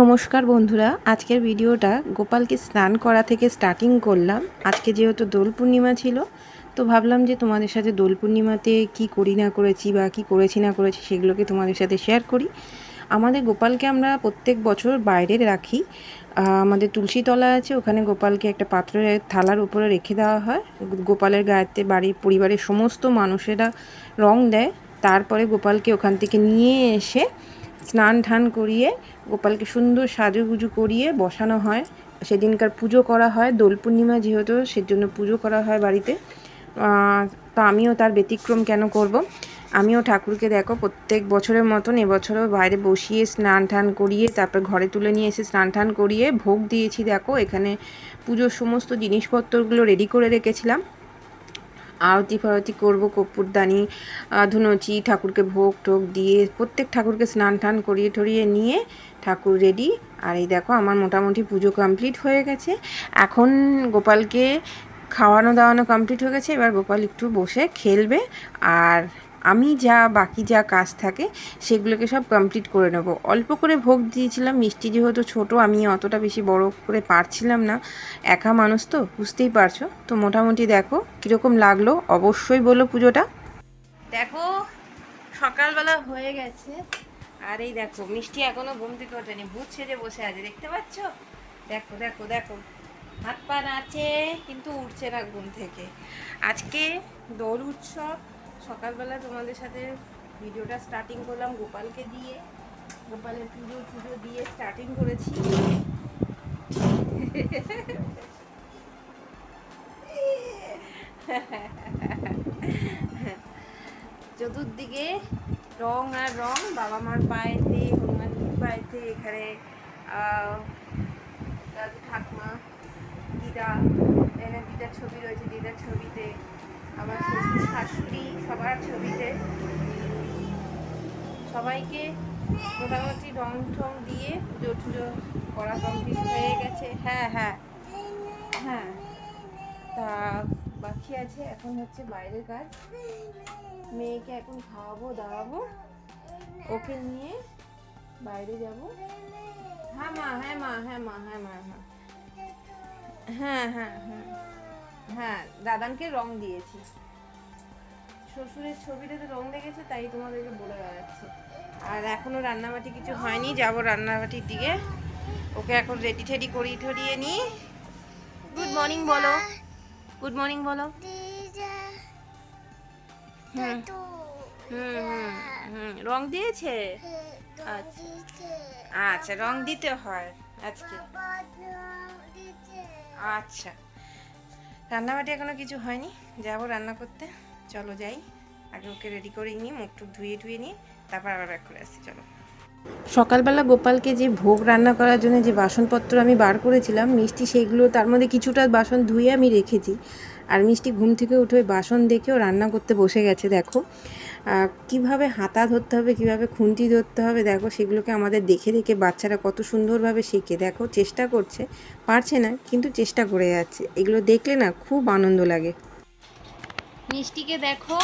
নমস্কার বন্ধুরা, আজকের ভিডিওটা গোপালকে স্নান করা থেকে স্টার্টিং করলাম। আজকে যেহেতু দোল পূর্ণিমা ছিল, তো ভাবলাম যে তোমাদের সাথে দোল পূর্ণিমাতে কী করি না করেছি বা কি করেছি না করেছি সেগুলোকে তোমাদের সাথে শেয়ার করি। আমাদের গোপালকে আমরা প্রত্যেক বছর বাইরে রাখি। আমাদের তুলসী তলা আছে, ওখানে গোপালকে একটা পাত্রের থালার উপরে রেখে দেওয়া হয়। গোপালের গায়েতে বাড়ির পরিবারের সমস্ত মানুষেরা রং দেয়। তারপরে গোপালকে ওখান থেকে নিয়ে এসে স্নান ঠান করিয়ে গোপালকে সুন্দর সাজুগুজু করিয়ে বসানো হয়। সেদিনকার পুজো করা হয়, দোল পূর্ণিমা যেহেতু, সেজন্য পুজো করা হয় বাড়িতে। তো আমিও তার ব্যতিক্রম কেন করব? আমিও ঠাকুরকে দেখো, প্রত্যেক বছরের মতন এবছরও বাইরে বসিয়ে স্নান টান করিয়ে, তারপর ঘরে তুলে নিয়ে এসে স্নান টান করিয়ে ভোগ দিয়েছি, দেখো। এখানে পুজোর সমস্ত জিনিসপত্রগুলো রেডি করে রেখেছিলাম। আরতি ফারতি করব কর্পূরদানি ধুনুচি ঠাকুরকে ভোগ টোক দিয়ে প্রত্যেক ঠাকুরকে স্নান টান করিয়ে টরিয়ে নিয়ে ঠাকুর রেডি আর এই দেখো আমার মোটামুটি পুজো কমপ্লিট হয়ে গেছে। এখন গোপালকে খাওয়ানো দাওয়ানো কমপ্লিট হয়ে গেছে। এবার গোপাল একটু বসে খেলবে। আর আমি যা বাকি যা কাজ থাকে সেগুলোকে সব কমপ্লিট করে নেব। অল্প করে ভোগ দিয়েছিলাম, মিষ্টি যেহেতু ছোট, আমি অতটা বেশি বড় করে পারছিলাম না। একা মানুষ তো, বুঝতেই পারছ? তো মোটামুটি দেখো কীরকম লাগল, অবশ্যই বলো পুজোটা। দেখো, সকালবেলা হয়ে গেছে। আর এই দেখো, মিষ্টি এখনও ঘুম থেকে ওঠেনি, ভূত সেজে বসে আছে, দেখতে পাচ্ছ? দেখো দেখো দেখো। হাত পা নাচে কিন্তু উঠছে না ঘুম থেকে। আজকে দোল উৎসব সকালবেলা তোমাদের সাথে ভিডিওটা স্টার্টিং করলাম, গোপালকে দিয়ে। গোপালের পুজো পুজো দিয়ে স্টার্টিং করেছি। চতুর্দিকে রং আর রং, বাবা মার পায়েতে, হনুমানজির পায়েতে, এখানে দাদু ঠাকমা, দিদা, এখানে দিদার ছবি রয়েছে, দিদার ছবিতে। আমার শ্বশুর, শাশুড়ি সবার ছবিতে। সবাইকে মোটামুটি রং টং দিয়ে পুজো টুজো করা কমপ্লিট হয়ে গেছে। হ্যাঁ হ্যাঁ। হ্যাঁ। তা বাকি আছে, এখন হচ্ছে বাইরের কাজ। মেয়েকে এখন খাওয়াবো, দাওয়াবো। ওকে নিয়ে বাইরে যাব। হ্যাঁ মা হ্যাঁ মা হ্যাঁ মা হ্যাঁ মা হ্যাঁ। হ্যাঁ হ্যাঁ হ্যাঁ। হ্যাঁ দাদানকে রং দিয়েছি। শ্বশুরের ছবিটাতে রং লেগেছে, তাই তোমাদেরকে বলে বেড়াচ্ছি। আর এখনও রান্নাবাটি কিছু হয়নি, যাব রান্নাবাটির দিকে। ওকে এখন রেডি ঠেডি করিয়ে ঠরিয়ে নিই। গুড মর্নিং বলো। গুড মর্নিং বলো। হুম হুম হুম। রং দিয়েছে? আচ্ছা। আচ্ছা রং দিতে হয়। আজকে। আচ্ছা। রান্নাবাটি এখনও কিছু হয়নি। যাব রান্না করতে। চলো যাই। আগে ওকে রেডি করে নিই, মুখ টুক ধুয়ে টুয়ে নিই, তারপর আবার ব্যাক করে আসছি চলো। সকালবেলা গোপালকে যে ভোগ রান্না করার জন্য যে বাসনপত্র আমি বার করেছিলাম, মিষ্টি সেইগুলো তার মধ্যে কিছুটা বাসন ধুয়ে আমি রেখেছি। আর মিষ্টি ঘুম থেকে উঠে বাসন দেখেও রান্না করতে বসে গেছে, দেখো। কীভাবে হাতা ধরতে হবে, কীভাবে খুন্তি ধরতে হবে, দেখো সেগুলোকে আমাদের দেখে দেখে বাচ্চারা কত সুন্দরভাবে শেখে। দেখো চেষ্টা করছে, পারছে না, কিন্তু চেষ্টা করে যাচ্ছে। এগুলো দেখলে না খুব আনন্দ লাগে। মিষ্টিকে দেখো,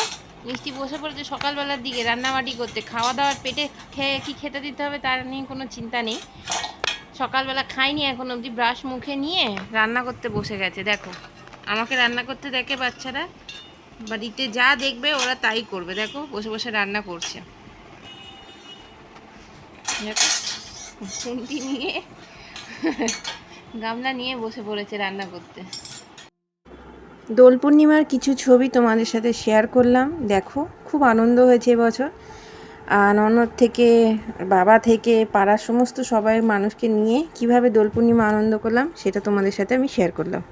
মিষ্টি বসে পড়েছে সকালবেলার দিকে, রান্নাবাটি করতে। খাওয়া দাওয়ার পেটে খেয়ে কি খেতে দিতে হবে তার নিয়ে কোনো চিন্তা নেই। সকালবেলা খাইনি এখন অবধি, ব্রাশ মুখে নিয়ে রান্না করতে বসে গেছে, দেখো। আমাকে রান্না করতে দেখে বাচ্চারা। বাড়িতে যা দেখবে ওরা তাই করবে। দেখো, বসে বসে রান্না করছে। দেখো নিয়ে, গামলা নিয়ে বসে পড়েছে রান্না করতে। দোল পূর্ণিমার কিছু ছবি তোমাদের সাথে শেয়ার করলাম। দেখো, খুব আনন্দ হয়েছে এবছর ননদ থেকে, বাবা থেকে, পাড়ার সমস্ত সবাই মানুষকে নিয়ে কীভাবে দোল পূর্ণিমা আনন্দ করলাম, সেটা তোমাদের সাথে আমি শেয়ার করলাম।